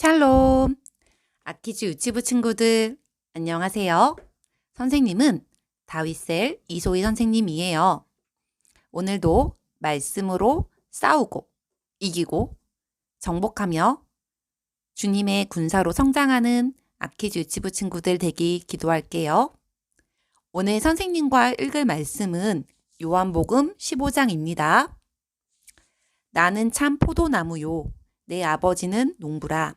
샬롬! 아키즈 유치부 친구들, 안녕하세요. 선생님은 다윗셀 이소희 선생님이에요. 오늘도 말씀으로 싸우고, 이기고, 정복하며 주님의 군사로 성장하는 아키즈 유치부 친구들 되기 기도할게요. 오늘 선생님과 읽을 말씀은 요한복음 15장입니다. 나는 참 포도나무요. 내 아버지는 농부라.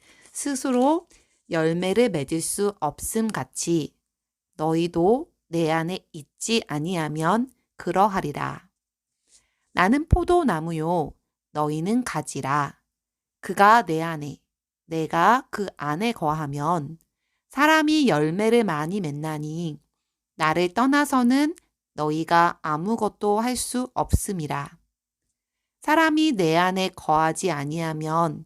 스스로 열매를 맺을 수 없음 같이 너희도 내 안에 있지 아니하면 그러하리라. 나는 포도나무요, 너희는 가지라. 그가 내 안에, 내가 그 안에 거하면 사람이 열매를 많이 맺나니 나를 떠나서는 너희가 아무것도 할 수 없음이라. 사람이 내 안에 거하지 아니하면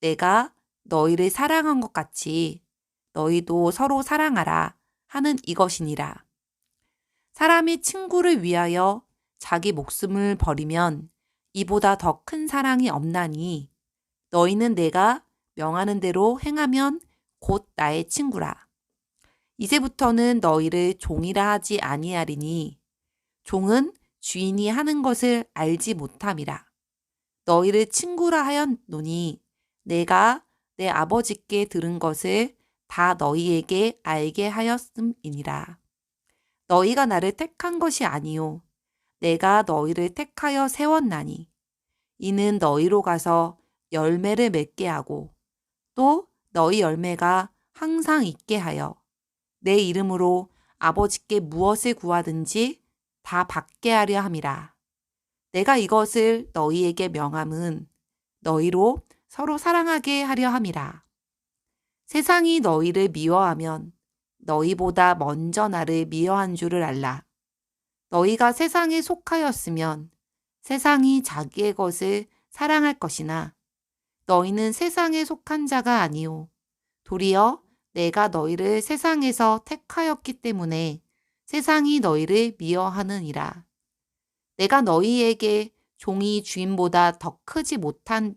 내가 너희를 사랑한 것 같이 너희도 서로 사랑하라 하는 이것이니라. 사람이 친구를 위하여 자기 목숨을 버리면 이보다 더 큰 사랑이 없나니 너희는 내가 명하는 대로 행하면 곧 나의 친구라. 이제부터는 너희를 종이라 하지 아니하리니 종은 주인이 하는 것을 알지 못함이라. 너희를 친구라 하였노니 내가 내 아버지께 들은 것을 다 너희에게 알게 하였음이니라. 너희가 나를 택한 것이 아니요 내가 너희를 택하여 세웠나니 이는 너희로 가서 열매를 맺게 하고 또 너희 열매가 항상 있게 하여 내 이름으로 아버지께 무엇을 구하든지 다 받게 하려 함이라. 내가 이것을 너희에게 명함은 너희로 서로 사랑하게 하려 함이라. 세상이 너희를 미워하면 너희보다 먼저 나를 미워한 줄을 알라. 너희가 세상에 속하였으면 세상이 자기의 것을 사랑할 것이나 너희는 세상에 속한 자가 아니오. 도리어 내가 너희를 세상에서 택하였기 때문에 세상이 너희를 미워하느니라. 내가 너희에게 종이 주인보다 더 크지 못한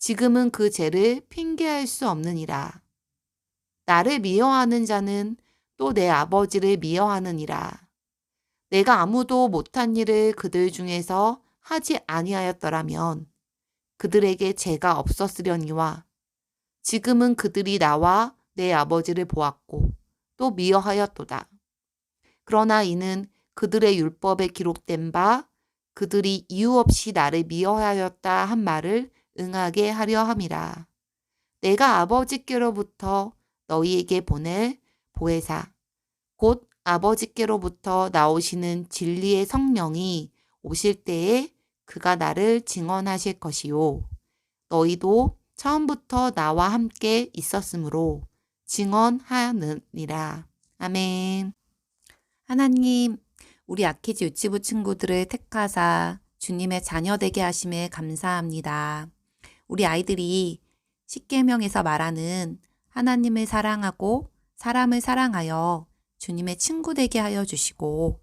지금은 그 죄를 핑계할 수 없느니라. 나를 미워하는 자는 또 내 아버지를 미워하느니라. 내가 아무도 못한 일을 그들 중에서 하지 아니하였더라면 그들에게 죄가 없었으려니와 지금은 그들이 나와 내 아버지를 보았고 또 미워하였도다. 그러나 이는 그들의 율법에 기록된 바 그들이 이유 없이 나를 미워하였다 한 말을 응하게 하려 함이라. 내가 아버지께로부터 너희에게 보낼 보혜사 곧 아버지께로부터 나오시는 진리의 성령이 오실 때에 그가 나를 증언하실 것이요 너희도 처음부터 나와 함께 있었으므로 증언하느니라. 아멘. 하나님, 우리 아키즈 유치부 친구들을 택하사 주님의 자녀 되게 하심에 감사합니다. 우리 아이들이 십계명에서 말하는 하나님을 사랑하고 사람을 사랑하여 주님의 친구 되게 하여 주시고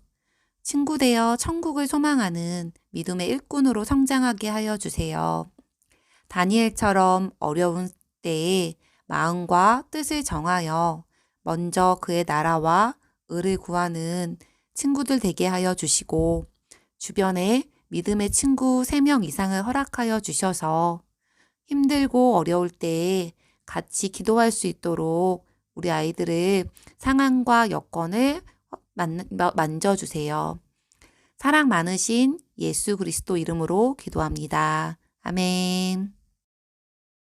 친구 되어 천국을 소망하는 믿음의 일꾼으로 성장하게 하여 주세요. 다니엘처럼 어려운 때에 마음과 뜻을 정하여 먼저 그의 나라와 의를 구하는 친구들 되게 하여 주시고 주변에 믿음의 친구 3명 이상을 허락하여 주셔서 힘들고 어려울 때에 같이 기도할 수 있도록 우리 아이들을 상황과 여건을 만- 만져주세요. 사랑 많으신 예수 그리스도 이름으로 기도합니다. 아멘.